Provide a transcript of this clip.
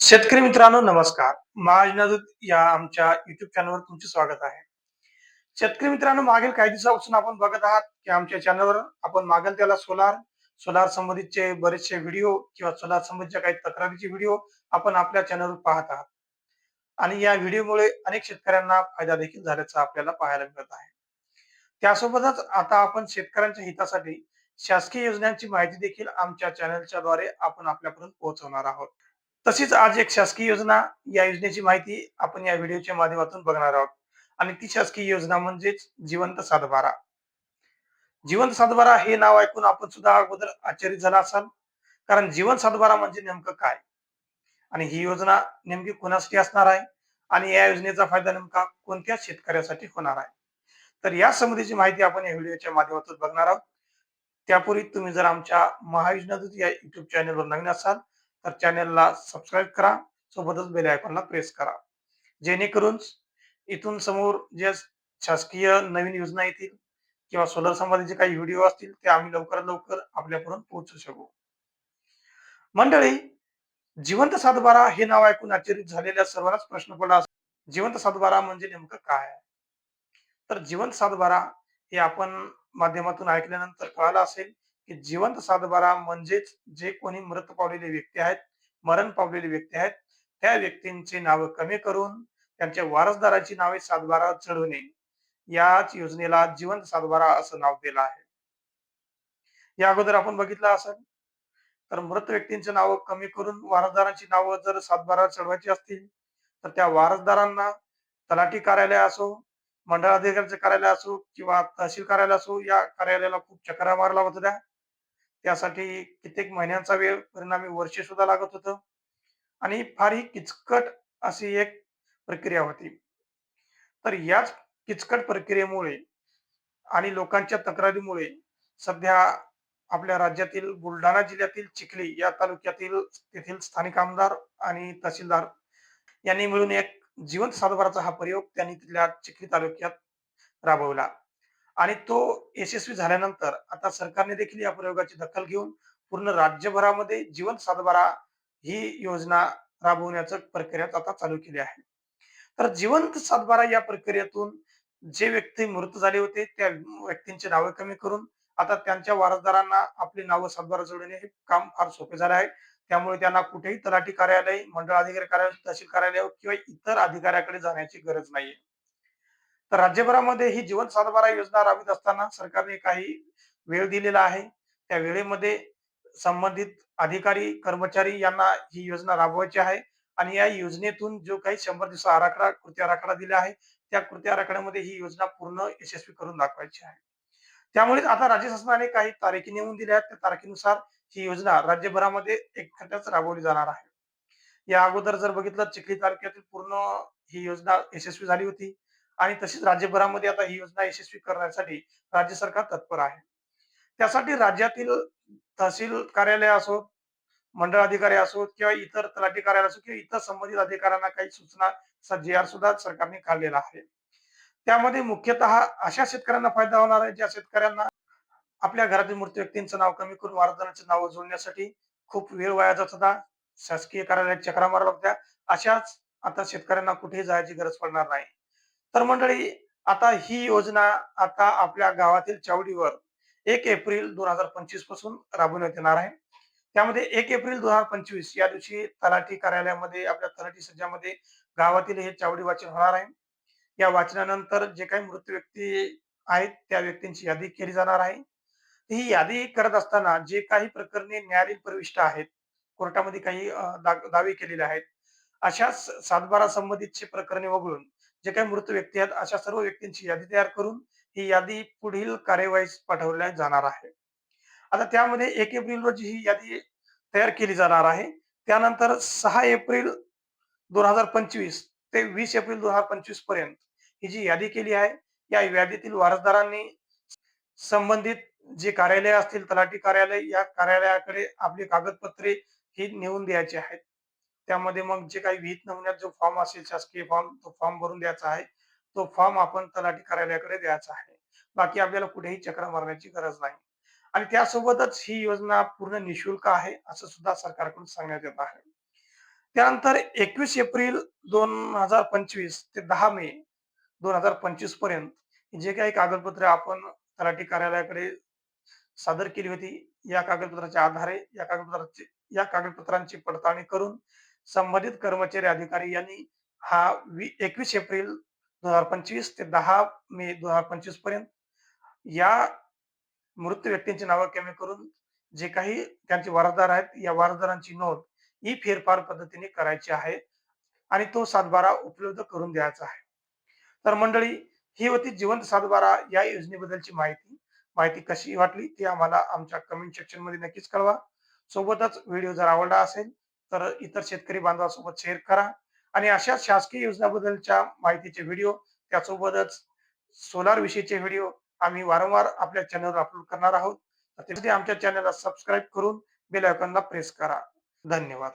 शेतकरी मित्रांनो नमस्कार. महाजनादूत या आमच्या युट्यूब चॅनलवर तुमचे स्वागत आहे. शेतकरी मित्रांनो मागील काही दिवसापासून आपण बघत आहात की आमच्या चॅनलवर आपण मागेल त्याला सोलार सोलार संबंधितचे बरेचसे व्हिडिओ किंवा सोलार संबंधीच्या काही तक्रारीचे व्हिडिओ आपण आपल्या चॅनलवर पाहत आहात. आणि या व्हिडिओमुळे अनेक शेतकऱ्यांना फायदा देखील झाल्याचा आपल्याला पाहायला मिळत आहे. त्यासोबतच आता आपण शेतकऱ्यांच्या हितासाठी शासकीय योजनांची माहिती देखील आमच्या चॅनलच्या द्वारे आपण आपल्यापर्यंत पोहोचवणार आहोत. तशीच आज एक शासकीय योजना या योजनेची माहिती आपण या व्हिडिओच्या माध्यमातून बघणार आहोत. आणि ती शासकीय योजना म्हणजेच जिवंत सातबारा. जिवंत सातबारा हे नाव ऐकून आपण सुद्धा अगोदर आश्चर्य झाला असाल. कारण जीवन सातबारा म्हणजे नेमकं काय? आणि ही योजना नेमकी कोणासाठी असणार आहे? आणि या योजनेचा फायदा नेमका कोणत्या शेतकऱ्यासाठी होणार आहे? तर या संबंधीची माहिती आपण या व्हिडिओच्या माध्यमातून बघणार आहोत. त्यापूर्वी तुम्ही जर आमच्या महायोजना या युट्यूब चॅनलवर नवीन असाल तर चॅनलला सबस्क्राईब करा. सोबतच बेल आयकॉनला प्रेस करा. जेणेकरून इथून समोर जे शासकीय नवीन योजना येतील किंवा सोलर संबंधीचे काही व्हिडिओ असतील ते आम्ही लवकरात लवकर आपल्यापर्यंत पोहोचू शकू. मंडळी जिवंत सातबारा हे नाव ऐकून आश्चर्य झालेल्या सर्वांनाच प्रश्न पडला जिवंत सातबारा म्हणजे नेमकं काय आहे? तर जिवंत सातबारा हे आपण माध्यमातून ऐकल्यानंतर कळालं असेल की जिवंत सातबारा म्हणजेच जे कोणी मृत पावलेले व्यक्ती आहेत मरण पावलेले व्यक्ती आहेत त्या व्यक्तींची नावं कमी करून त्यांच्या वारसदाराची नावे सातबारा चढवणे. याच योजनेला जिवंत सातबारा असं नाव दिलं आहे. या अगोदर आपण बघितलं असेल तर मृत व्यक्तींची नावं कमी करून वारसदारांची नावं जर सातबारा चढवायची असतील तर त्या वारसदारांना तलाठी कार्यालय असो मंडळ अधिकाऱ्याचे कार्यालय असो किंवा तहसील कार्यालय असो या कार्यालयाला खूप चक्रा मारला होत्या. त्यासाठी कित्येक महिन्यांचा वेळ परिणामी वर्षे सुद्धा लागत होतं. आणि फारही किचकट अशी एक प्रक्रिया होती. तर याच किचकट प्रक्रियेमुळे आणि लोकांच्या तक्रारीमुळे सध्या आपल्या राज्यातील बुलढाणा जिल्ह्यातील चिखली या तालुक्यातील तेथील स्थानिक आमदार आणि तहसीलदार यांनी मिळून एक जिवंत सातबाराचा हा प्रयोग त्यांनी तिथल्या चिखली तालुक्यात राबवला. आणि तो यशस्वी झाल्यानंतर आता सरकारने देखील या प्रयोगाची दखल घेऊन पूर्ण राज्यभरामध्ये जिवंत सातबारा ही योजना राबवण्याचं प्रक्रिया आता चालू केली आहे. तर जिवंत सातबारा या प्रक्रियेतून जे व्यक्ती मृत झाले होते त्या व्यक्तींची नावे कमी करून आता त्यांच्या वारसदारांना आपली नावं सातबारा जोडणे हे काम फार सोपे झाले आहे. त्यामुळे त्यांना कुठेही तलाठी कार्यालय मंडळ अधिकारी कार्यालय तहसील कार्यालय किंवा इतर अधिकाऱ्याकडे जाण्याची गरज नाहीये. तर राज्यभरामध्ये ही जीवन सातबारा योजना राबवित असताना सरकारने काही वेळ दिलेला आहे. त्या वेळेमध्ये संबंधित अधिकारी कर्मचारी यांना ही योजना राबवायची आहे आणि या योजनेतून जो काही शंभर दिवसा आराखडा कृती आराखडा दिला आहे त्या कृती आराखड्यामध्ये ही योजना पूर्ण यशस्वी करून दाखवायची आहे. त्यामुळे आता राज्य शासनाने काही तारखी नेमून दिल्या आहेत. त्या तारखेनुसार ही योजना राज्यभरामध्ये एकखट्याच राबवली जाणार आहे. या अगोदर जर बघितलं चिखली तालुक्यातील पूर्ण ही योजना यशस्वी झाली होती. आणि तशीच राज्यभरामध्ये आता ही योजना यशस्वी करण्यासाठी राज्य सरकार तत्पर आहे. त्यासाठी राज्यातील तहसील कार्यालय असो मंडळ अधिकारी असो किंवा इतर तलाठी कार्यालय असो किंवा इतर संबंधित अधिकाऱ्यांना काही सूचना जे आर सुद्धा सरकारने काढलेला आहे. त्यामध्ये मुख्यतः अशा शेतकऱ्यांना फायदा होणार आहे ज्या शेतकऱ्यांना आपल्या घरातील मृत व्यक्तींचं नाव कमी करून वारसदारांचे नाव जोडण्यासाठी खूप वेळ वाया जात होता. शासकीय कार्यालयात चक्रा मारला लागत्या अशाच आता शेतकऱ्यांना कुठेही जायची गरज पडणार नाही. तर मंडळी आता ही योजना आता आपल्या गावातील चावडीवर एक एप्रिल दोन हजार पंचवीसपासून राबवण्यात येणार आहे. त्यामध्ये एक एप्रिल दोन हजार पंचवीस या दिवशी तलाठी कार्यालयामध्ये आपल्या तलाठी सज्जामध्ये गावातील हे चावडी वाचन होणार आहे. या वाचनानंतर जे काही मृत व्यक्ती आहेत त्या व्यक्तींची यादी केली जाणार आहे. ही यादी करत असताना जे काही प्रकरणे न्यायालयीन प्रविष्ट आहेत कोर्टामध्ये काही दावे केलेले आहेत अशा सातबारा संबंधितचे प्रकरणे वगळून जे काही मृत व्यक्ती आहेत अशा सर्व व्यक्तींची यादी तयार करून ही यादी पुढील कार्यवाहीस पाठवल्या जाणार आहे. आता त्यामध्ये एक एप्रिल रोजी ही यादी तयार केली जाणार आहे. त्यानंतर सहा एप्रिल दोन हजार पंचवीस ते वीस एप्रिल दोन हजार पंचवीसपर्यंत ही जी यादी केली आहे या यादीतील वारसदारांनी संबंधित जे कार्यालय असतील तलाठी कार्यालय या कार्यालयाकडे आपली कागदपत्रे ही नेऊन द्यायची आहेत. त्यामध्ये मग जे काही विहित नमुन्यात जो फॉर्म असेल शासकीय फॉर्म तो फॉर्म भरून द्यायचा आहे. तो फॉर्म आपण तलाठी कार्यालयाकडे द्यायचा आहे. बाकी आपल्याला कुठेही चक्र मारण्याची गरज नाही. आणि त्यासोबतच ही योजना पूर्ण निशुल्क आहे असं सुद्धा सरकारकडून सांगण्यात येत आहे. त्यानंतर एकवीस एप्रिल दोन हजार पंचवीस ते दहा मे दोन हजार पंचवीसपर्यंत जे काही कागदपत्रे आपण तलाठी कार्यालयाकडे सादर केली होती या कागदपत्राच्या आधारे या कागदपत्राचे या कागदपत्रांची पडताळणी करून संबंधित कर्मचारी अधिकारी यांनी हा एकवीस एप्रिल दोन हजार पंचवीस ते दहा मे दोन हजार पंचवीसपर्यंत या मृत व्यक्तींची नावं कमी करून जे काही त्यांचे वारसदार आहेत या वारसदारांची नोंद ही फेरफार पद्धतीने करायची आहे आणि तो सातबारा उपलब्ध करून द्यायचा आहे. तर मंडळी ही होती जिवंत सातबारा या योजनेबद्दलची माहिती. माहिती कशी वाटली ती आम्हाला आमच्या कमेंट सेक्शनमध्ये नक्कीच कळवा. सोबतच व्हिडिओ जर आवडला असेल तर इतर शेतकरी बांधवासोबत शेअर करा. आणि अशा शासकीय योजनाबद्दलच्या माहितीचे व्हिडिओ त्यासोबतच सोलार विषयीचे व्हिडिओ आम्ही वारंवार आपल्या चॅनलवर अपलोड करणार आहोत. त्यासाठी आमच्या चॅनलला सबस्क्राईब करून बेल आयकॉनला प्रेस करा. धन्यवाद.